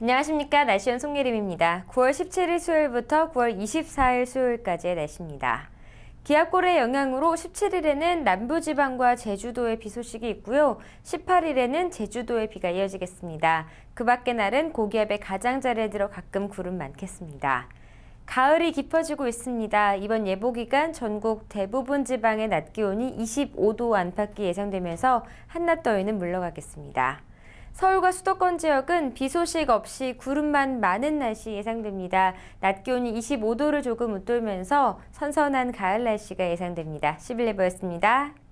안녕하십니까. 날씨원 송예림입니다. 9월 17일 수요일부터 9월 24일 수요일까지의 날씨입니다. 기압골의 영향으로 17일에는 남부지방과 제주도에 비 소식이 있고요. 18일에는 제주도에 비가 이어지겠습니다. 그 밖의 날은 고기압의 가장자리에 들어 가끔 구름 많겠습니다. 가을이 깊어지고 있습니다. 이번 예보 기간 전국 대부분 지방의 낮 기온이 25도 안팎이 예상되면서 한낮 더위는 물러가겠습니다. 서울과 수도권 지역은 비 소식 없이 구름만 많은 날씨 예상됩니다. 낮 기온이 25도를 조금 웃돌면서 선선한 가을 날씨가 예상됩니다. 11예보였습니다.